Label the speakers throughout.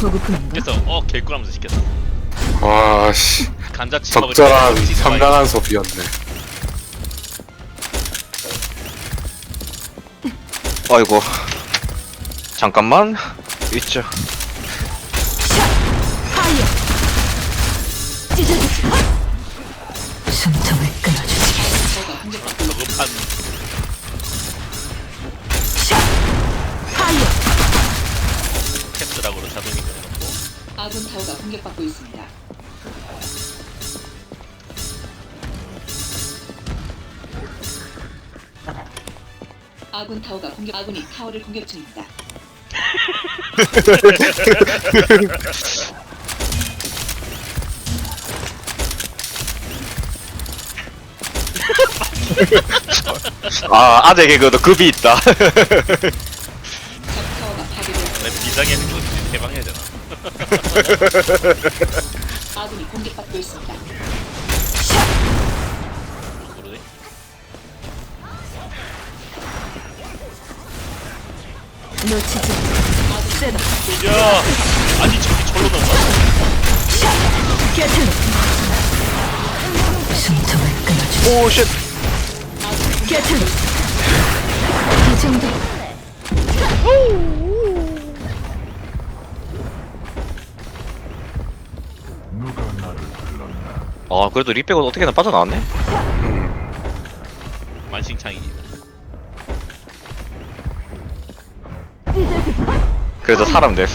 Speaker 1: 보급품인가?
Speaker 2: 그래서 어 개꿀하면서 시켰어
Speaker 3: 와씨.
Speaker 2: 감자칩 먹을
Speaker 3: 적절한 상당한 소비였네.
Speaker 4: 아이고. 잠깐만. 있죠
Speaker 5: 아군 타워가 공격받고 있습니다. 아군 타워가 공격 아군이 타워를 공격 중입니다.
Speaker 4: 아 아재 개그도 급이 있다
Speaker 5: 적 타워가 파괴되었습니다.
Speaker 2: 내 비장의 행동 개방해야 되나
Speaker 5: 아군이 공격받고 있습니다.
Speaker 1: 놓치지. 세다.
Speaker 2: 야 아니 저기 절로 넘어
Speaker 1: 게틀! 숨통을 끊어주지.
Speaker 4: 오쉣
Speaker 1: 게틀! 이 정도.
Speaker 4: 아 그래도 리백은 어떻게든 빠져나왔네?
Speaker 2: 만신창이다
Speaker 4: 그래도 사람 됐어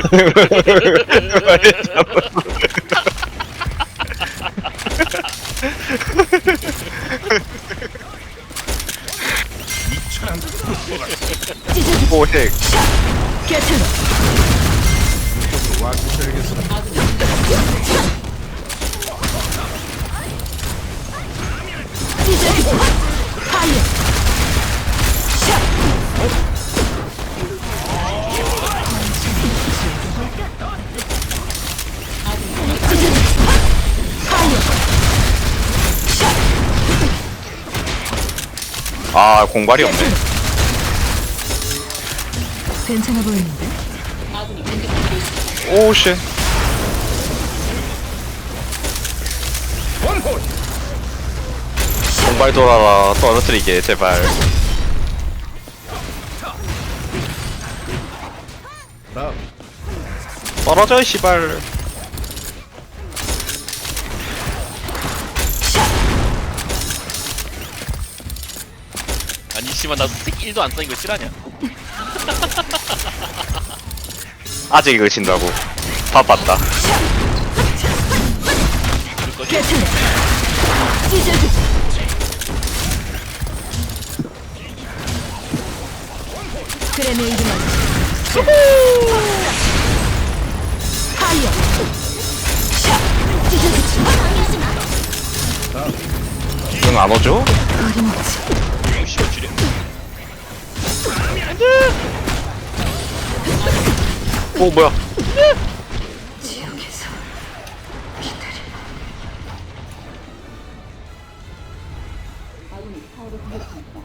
Speaker 1: 찢어주지. 파이어!
Speaker 4: 아 공발이 없네
Speaker 1: 괜찮아 보이는데?
Speaker 5: 있습니다.
Speaker 4: 오쉣 공발 돌아라 떨어뜨리게 제발 떨어져 씨발
Speaker 2: 아니 씨발 나 스틱 1도 안 써인 거 실화냐
Speaker 4: 아직 이거 친다고. 바빴다. 응안 오죠?
Speaker 2: 줄여
Speaker 4: 오 뭐야?
Speaker 5: 공격 중입니다.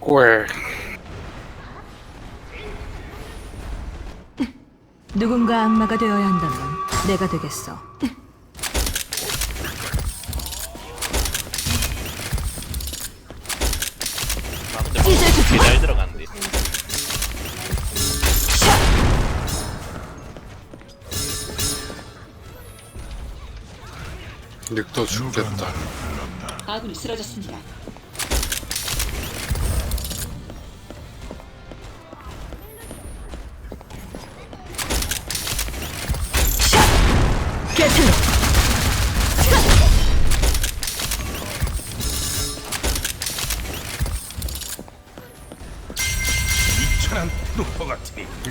Speaker 3: 꼴
Speaker 1: 누군가 악마가 되어야 한다면 내가 되겠어
Speaker 3: 닉도 죽겠다.
Speaker 5: 아군이 쓰러졌습니다.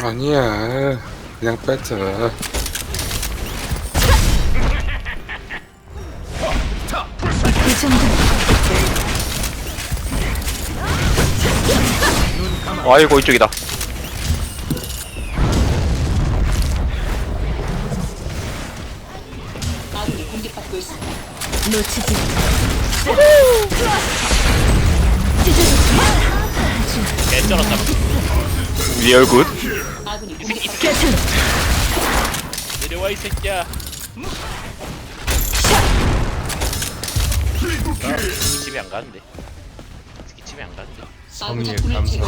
Speaker 3: 아니야. 그냥 뺐자
Speaker 4: 아이고 이쪽이다.
Speaker 1: 놓치지.
Speaker 2: 개 쩔었다.
Speaker 4: 리얼 굿.
Speaker 2: 내려와 이 새끼야. 나 집에 안 가는데. 집에 안 가는데.
Speaker 5: 적군을 제거했습니다.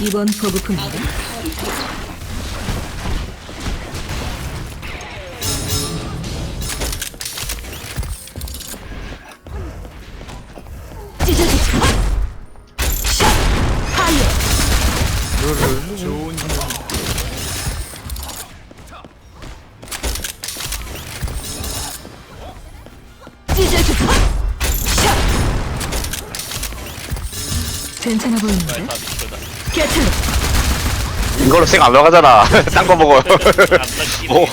Speaker 1: 이번 보급품인 괜찮아 보이는데?
Speaker 2: 다 미쳤다.
Speaker 1: 개틀.
Speaker 4: 이걸로 생안 나가잖아 딴 거 먹어. 뭐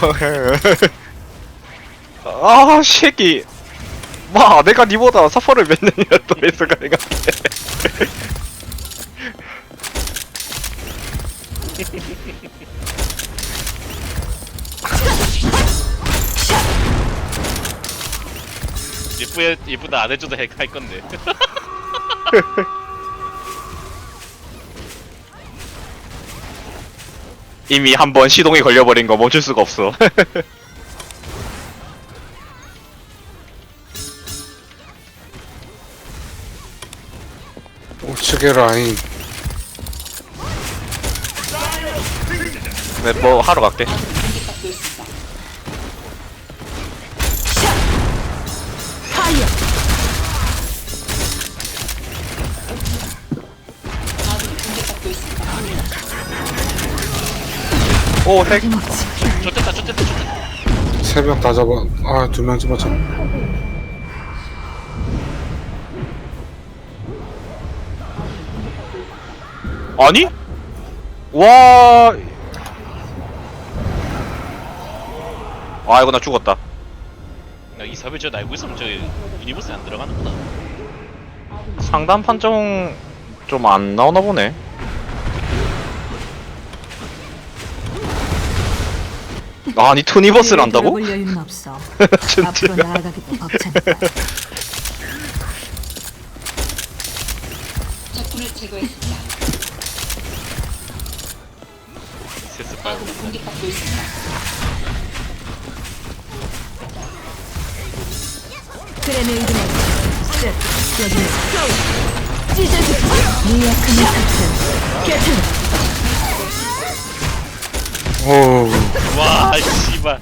Speaker 4: 아, 새끼. 마, 내가 니보다 사퍼를 몇 년이나 또 했을까, 내가.
Speaker 2: 예쁘 예쁘다 안 해줘도 할, 할 건데.
Speaker 4: 이미 한 번 시동이 걸려버린 거 멈출 수가 없어.
Speaker 3: 우측의 라인
Speaker 4: 네, 뭐, 하러 갈게. 오, 핵.
Speaker 2: 좋댔다 좋댔다 좋댔다.
Speaker 3: 세 명 다 잡아 아 두명 잡았잖아
Speaker 4: 아니? 와. 아, 이거 나 죽었다.
Speaker 2: 야이 사배 저 알고 있으면 저 유니버스에 안 들어가는구나.
Speaker 4: 상단 판정 좀 안 나오나 보네. 아니, 투니버스를 한다고?
Speaker 1: 볼 여유는 없어.
Speaker 4: 진짜.
Speaker 1: 앞으로 나아가기도 벅차니까.
Speaker 5: 적군을 제거했습니다.
Speaker 2: 세스빨.
Speaker 5: 아군이 공격받고 있습니다.
Speaker 1: 그레네이드는 셋. 여기는 찢어지. 미약한 타트. 개틀.
Speaker 3: 오
Speaker 2: 와 씨발.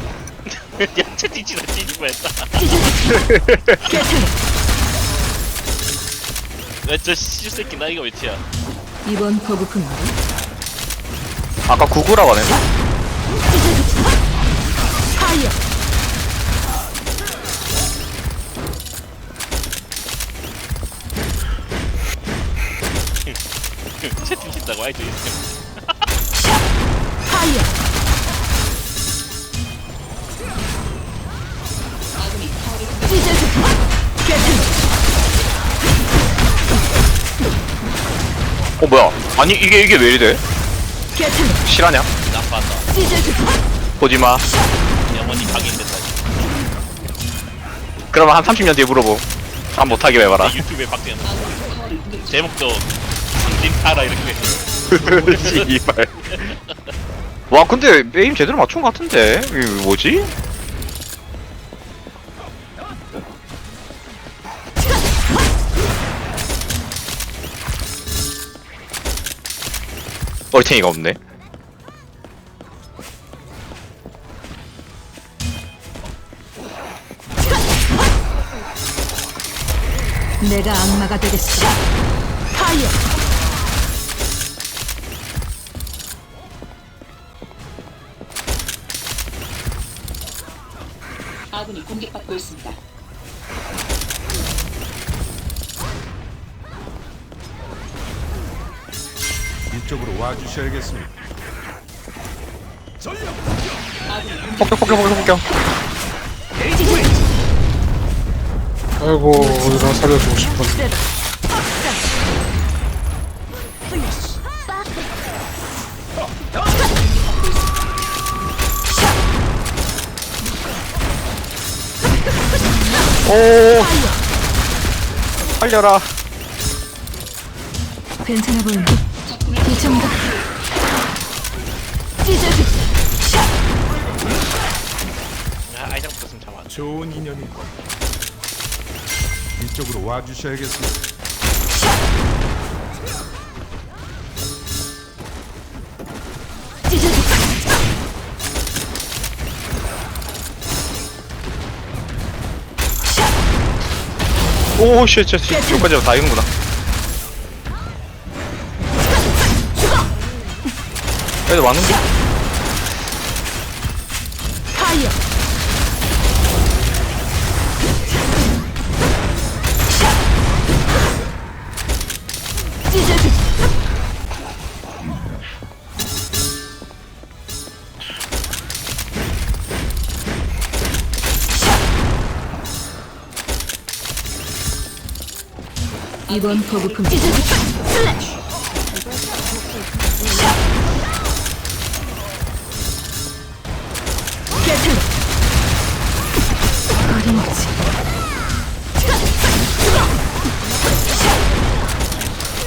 Speaker 2: 야채 뒤지다 뒤지고 했다. 야저 씨새끼 나이가 몇 티야?
Speaker 1: 이번 보급품인가?
Speaker 4: 아까 구구라고 안 했나? 아니, 이게, 이게 왜 이래? 실화냐?
Speaker 2: 나빠한다.
Speaker 1: 찢어지.
Speaker 4: 보지마.
Speaker 2: 영원히 각인된다.
Speaker 4: 그러면 한 30년 뒤에 물어보. 안 못하게 해봐라.
Speaker 2: 내 유튜브에
Speaker 5: 중.
Speaker 2: 제목도 상징 타라 이렇게.
Speaker 4: 씨발. 와 근데 게임 제대로 맞춘 것 같은데 이게 뭐지? 얼탱이가 없네.
Speaker 1: 내가 악마가 되겠어. 파이어.
Speaker 6: 주셔야겠습니다.
Speaker 4: 폭격 폭격 폭격 폭격.
Speaker 3: 아이고 이런 살려주고 싶은데
Speaker 4: 오 살려라
Speaker 1: 괜찮아 보인다. 이 정도.
Speaker 6: 좋은 인연일 겁니다. 이쪽으로 와주셔야겠습니다.
Speaker 1: 찢어지.
Speaker 4: 오쉣 쉣 여기까지 다 이는구나 애들 많은데?
Speaker 1: 이번 보급품 찢어지. 슬래시. 어림없지.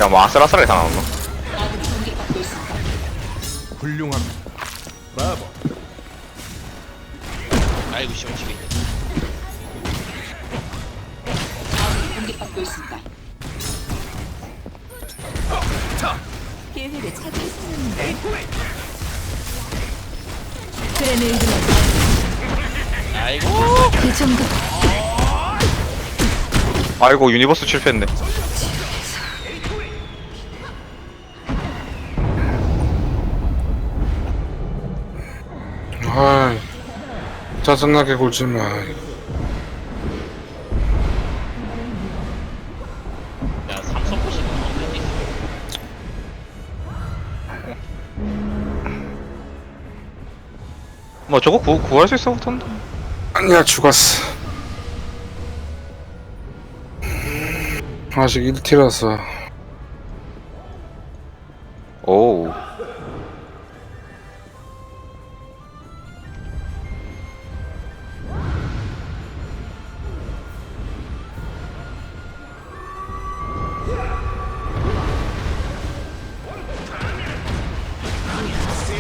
Speaker 4: 야 뭐 아슬아슬하게
Speaker 5: 공격받고 있습니다.
Speaker 6: 훌륭합니다. 브라보.
Speaker 2: 아이고.
Speaker 5: 아군이 공격받고 있습니다.
Speaker 1: 기회를 찾을 수 있는데. 그레네이드
Speaker 2: 아이고.
Speaker 1: 이 정도.
Speaker 4: 아이고 유니버스 실패했네
Speaker 3: 아이 짜증나게 굴지 마
Speaker 4: 뭐 저거 구, 구할 수 있어 보던데
Speaker 3: 아니야 죽었어. 아직 1티라서.
Speaker 4: 오우.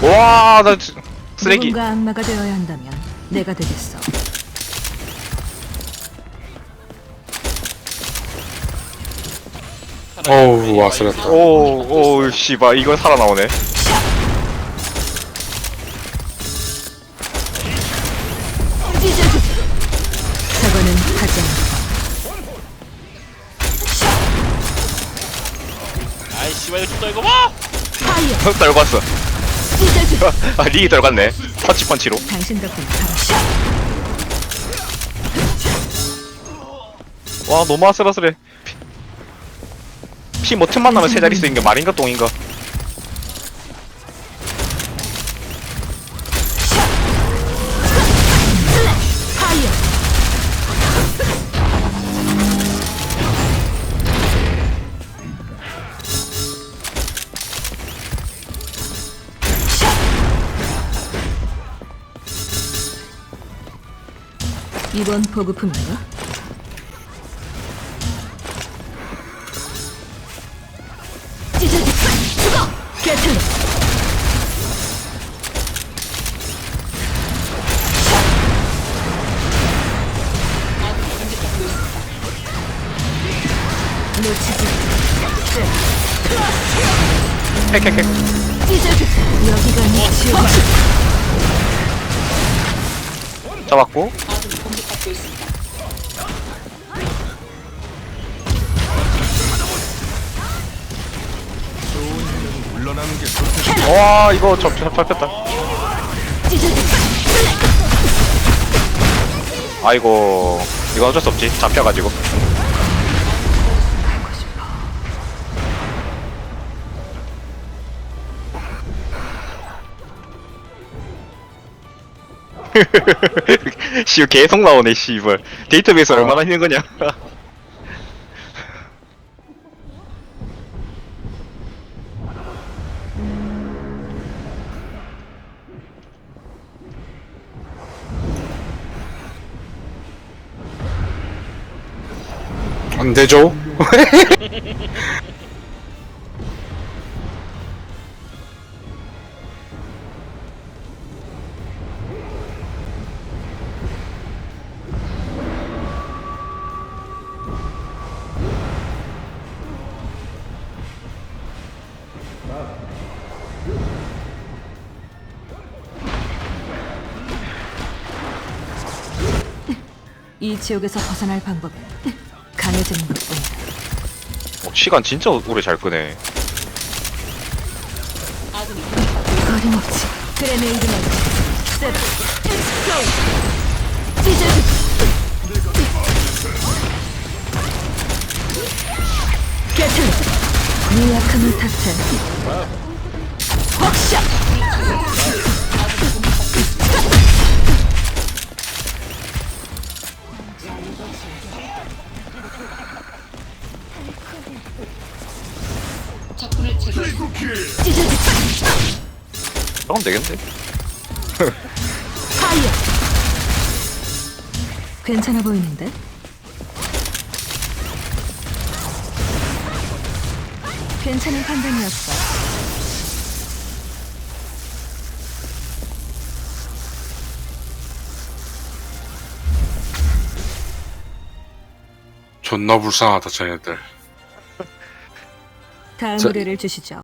Speaker 4: 와나 쓰레기
Speaker 1: 누군가 악마가 되어야 한다면 내가 되겠어.
Speaker 3: 어우 와스렸다
Speaker 4: 오 오 씨발 이걸 살아나오네
Speaker 1: 찢어지. 저거는 가장
Speaker 2: 아이 씨발 이거 좀 이거 봐.
Speaker 1: 파이어.
Speaker 4: 떨궜어
Speaker 1: 찢어지.
Speaker 4: 아 리기 터치 펀치로.
Speaker 1: 당신 덕분에 살았어.
Speaker 4: 와 너무 아슬아슬해. 피 뭐 틈만 나면 세 자리 쓰인 게 말인가 똥인가
Speaker 1: 이번 보급품인가? 찢어지. 죽어. 개틀.
Speaker 5: 아군이 공격받고 있습니다.
Speaker 1: 놓치지.
Speaker 4: 핵핵핵
Speaker 1: 찢어지. 여기가 네 지옥.
Speaker 4: 잡았고 와 이거 접, 접, 잡혔다. 아이고 이건 어쩔 수 없지 잡혀가지고 씨 계속 나오네 씨발 데이터베이스
Speaker 3: 아.
Speaker 4: 얼마나 있는 거냐
Speaker 3: 안 되죠?
Speaker 1: 이 지옥에서 벗어날 방법은 강해지는 것뿐이다.
Speaker 4: 어, 시간 진짜 오래 잘 끄네.
Speaker 1: 거림없지. 그레네이드만. 찢어지. 개틀. 네 약함을 탓해. 헉샷.
Speaker 5: 적군을.
Speaker 4: 그럼 되겠네
Speaker 1: 파이어. 괜찮아 보이는데? 괜찮은 판단이었어.
Speaker 3: 존나 불쌍하다 쟤네들
Speaker 1: 다음
Speaker 3: 저-
Speaker 1: 의뢰를 주시죠.